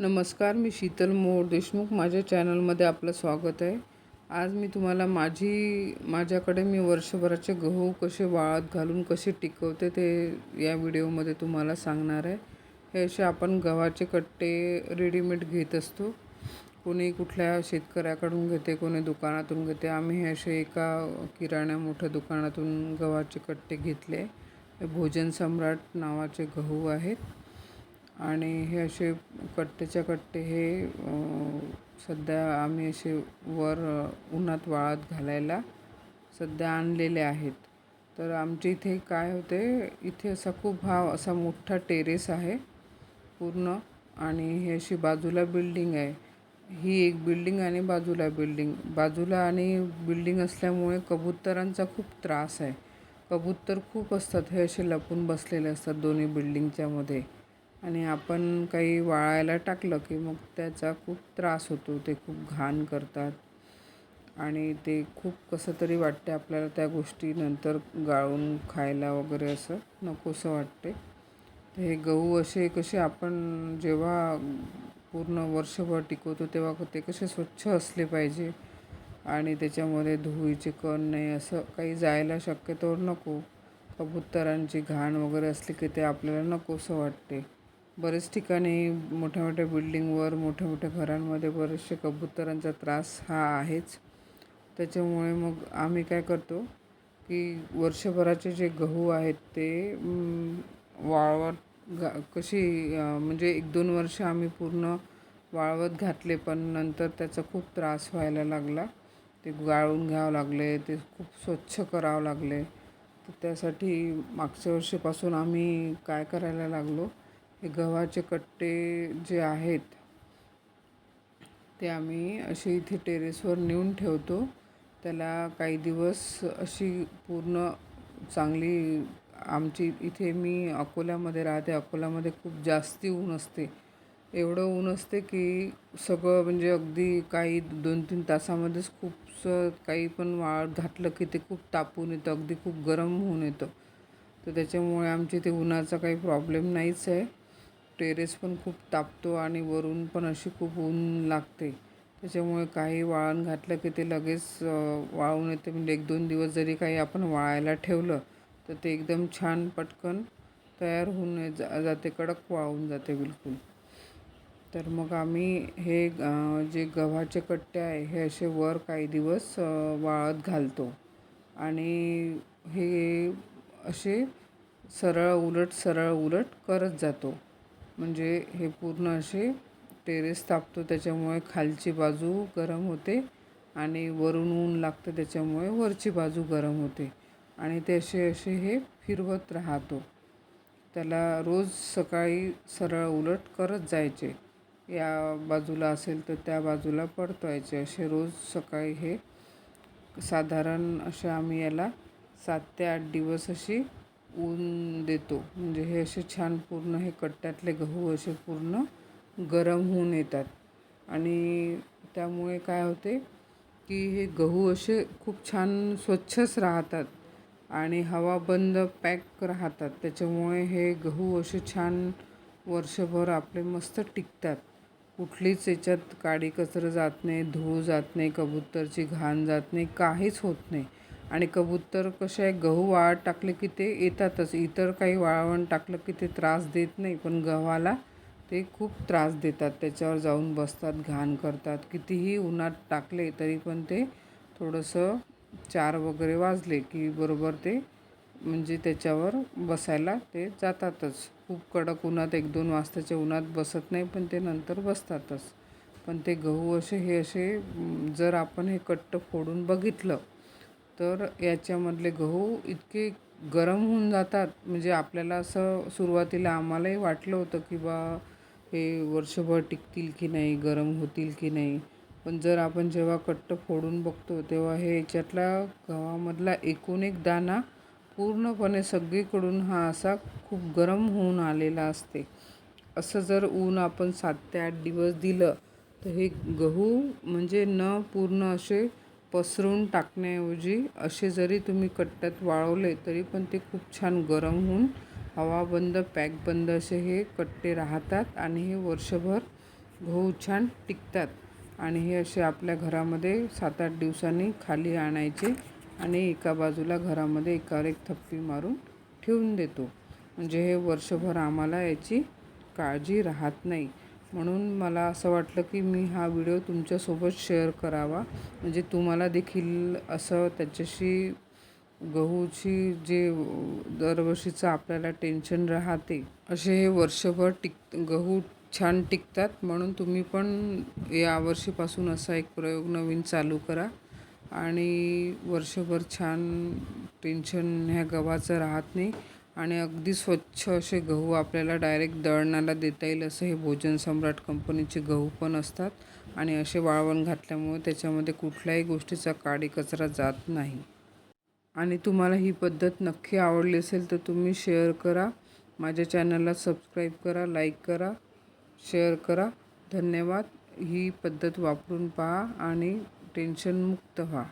नमस्कार मी शीतल मोर देशमुख. माझ्या चॅनलमध्ये आपलं स्वागत आहे. आज मी तुम्हाला माझी माझ्याकडे मी वर्षभराचे गहू कसे वाळत घालून कसे टिकवते ते या व्हिडिओमध्ये तुम्हाला सांगणार आहे. हे असे आपण गव्हाचे कट्टे रेडीमेड घेत असतो. कोणी कुठल्या शेतकऱ्याकडून घेते कोणी दुकानातून घेते. आम्ही हे असे एका किराणा मोठ्या दुकानातून गव्हाचे कट्टे घेतले. भोजन सम्राट नावाचे गहू आहेत. आणि हे असे कट्टेच्या कट्टे हे सध्या आम्ही असे वर उन्हात वाळत घालायला सध्या आणलेले आहेत. तर आमच्या इथे काय होते इथे असा खूप हा असा मोठा टेरेस आहे पूर्ण आणि हे अशी बाजूला बिल्डिंग आहे. ही एक बिल्डिंग आणि बाजूला बिल्डिंग. बाजूला आणि बिल्डिंग असल्यामुळे कबुतरांचा खूप त्रास आहे. कबूतर खूप असतात हे असे लपून बसलेले असतात दोन्ही बिल्डिंगच्यामध्ये आणि आपण काही वाळायला टाकलं की मग त्याचा खूप त्रास होतो. ते खूप घाण करतात. आणि ते खूप कसं तरी वाटते आपल्याला त्या गोष्टी नंतर गाळून खायला वगैरे असं नकोसं वाटते हे गहू असे कसे आपण जेव्हा पूर्ण वर्षभर टिकवतो तेव्हा ते कसे स्वच्छ असले पाहिजे? आणि त्याच्यामध्ये धुळीचे कण नाही असं काही जायला शक्यतोवर नको. कबुतरांची घाण वगैरे असली की ते आपल्याला नकोसं वाटते बरेच ठिकाणी मोठ्या मोठ्या बिल्डिंगवर मोठ्या मोठ्या घरांमध्ये बरेचसे कबुतरांचा त्रास हा आहेच. त्याच्यामुळे मग आम्ही काय करतो की वर्षभराचे जे गहू आहेत ते वाळवत घा कशी म्हणजे एक दोन वर्ष आम्ही पूर्ण वाळवत घातले पण नंतर त्याचा खूप त्रास व्हायला लागला. ते गाळून घ्यावं लागले ते खूप स्वच्छ करावं लागले. तर त्यासाठी मागच्या वर्षीपासून आम्ही काय करायला लागलो हे गव्हाचे कट्टे जे आहेत ते आम्ही असे इथे टेरेसवर नेऊन ठेवतो. त्याला काही दिवस अशी पूर्ण चांगली आमची इथे मी अकोल्यामध्ये राहते अकोल्यामध्ये खूप जास्ती ऊन असते. एवढं ऊन असते की सगळं म्हणजे अगदी काही दोन तीन तासामध्येच खूपसं काही पण वाळ घातलं की ते खूप तापून येतं अगदी खूप गरम होऊन येतं. तर त्याच्यामुळे आमच्या इथे उन्हाचा काही प्रॉब्लेम नाहीच आहे. टेरेस पण खूप तापतो आणि वरून पण अशी खूप ऊन लागते. त्याच्यामुळे काही वाळण घातलं की ते लगेच वाळून येते. म्हणजे एक दोन दिवस जरी काही आपण वाळायला ठेवलं तर ते एकदम छान पटकन तयार होऊन जा जाते. कडक वाळून जाते बिलकुल. तर मग आम्ही हे जे गव्हाचे कट्टे आहे हे असे वर काही दिवस वाळत घालतो. आणि हे असे सरळ उलट सरळ उलट करत जातो. म्हणजे हे पूर्ण असे टेरेस तापतो त्याच्यामुळे खालची बाजू गरम होते आणि वरून ऊन लागतं त्याच्यामुळे वरची बाजू गरम होते. आणि ते असे असे हे फिरवत राहतो. त्याला रोज सकाळी सरळ उलट करत जायचे. या बाजूला असेल तर त्या बाजूला परतवायचे. असे रोज सकाळी हे साधारण असे आम्ही याला सात ते आठ दिवस अशी ऊन देतो. म्हणजे हे असे छान पूर्ण हे कट्ट्यातले गहू असे पूर्ण गरम होऊन येतात. आणि त्यामुळे काय होते की हे गहू असे खूप छान स्वच्छच राहतात आणि हवाबंद पॅक राहतात. त्याच्यामुळे हे गहू असे छान वर्षभर आपले मस्त टिकतात. कुठलीच याच्यात काडी कचरं जात नाही धूळ जात नाही कबूतरची घाण जात नाही काहीच होत नाही. आणि कबूतर कसे आहे गहू वाळत टाकले की ते येतातच. इतर काही वाळवण टाकलं की ते त्रास देत नाही पण गव्हाला ते खूप त्रास देतात. त्याच्यावर जाऊन बसतात घाण करतात. कितीही उन्हात टाकले तरी पण ते थोडंसं चार वगैरे वाजले की बरोबर ते म्हणजे त्याच्यावर बसायला ते जातातच. खूप कडक उन्हात एक दोन वाजताच्या उन्हात बसत नाही पण ते नंतर बसतातच. पण ते गहू असे हे असे जर आपण हे कट्ट फोडून बघितलं तर याच्यामधले गहू इतके गरम होऊन जातात. म्हणजे आपल्याला असं सुरुवातीला आम्हालाही वाटलं होतं की बा हे वर्षभर टिकतील की नाही गरम होतील की नाही. पण जर आपण जेव्हा कट्ट फोडून बघतो तेव्हा हे याच्यातला गव्हामधला एकूण एक दाणा पूर्णपणे सगळीकडून हा असा खूप गरम होऊन आलेला असते. असं जर ऊन आपण सात ते आठ दिवस दिलं तर हे गहू म्हणजे न पूर्ण असे पसरून टाकण्याऐवजी असे जरी तुम्ही कट्ट्यात वाळवले तरी पण ते खूप छान गरम होऊन हवाबंद पॅकबंद असे हे कट्टे राहतात आणि हे वर्षभर गहू छान टिकतात आणि हे असे आपल्या घरामध्ये सात आठ दिवसांनी खाली आणायचे आणि एका बाजूला घरामध्ये एकावर एक थप्पी मारून ठेवून देतो. म्हणजे हे वर्षभर आम्हाला याची काळजी राहत नाही. म्हणून मला असं वाटलं की मी हा व्हिडिओ तुमच्यासोबत शेअर करावा. म्हणजे तुम्हाला देखील असं त्याच्याशी गहूची जे दरवर्षीचं आपल्याला टेन्शन राहते असे हे वर्षभर टिक गहू छान टिकतात. म्हणून तुम्ही पण या वर्षीपासून असा एक प्रयोग नवीन चालू करा. आणि वर्षभर छान टेन्शन ह्या गव्हाचं राहत नाही. आणि अगदी स्वच्छ असे गहू आपल्याला डायरेक्ट दळणाला देता येईल असं हे भोजन सम्राट कंपनीचे गहू पण असतात. आणि असे वाळवण घातल्यामुळे त्याच्यामध्ये कुठल्याही गोष्टीचा काडी कचरा जात नाही. आणि तुम्हाला ही पद्धत नक्की आवडली असेल तर तुम्ही शेअर करा. माझ्या चॅनलला सबस्क्राईब करा लाईक करा शेअर करा. धन्यवाद. ही पद्धत वापरून पहा आणि टेन्शनमुक्त व्हा.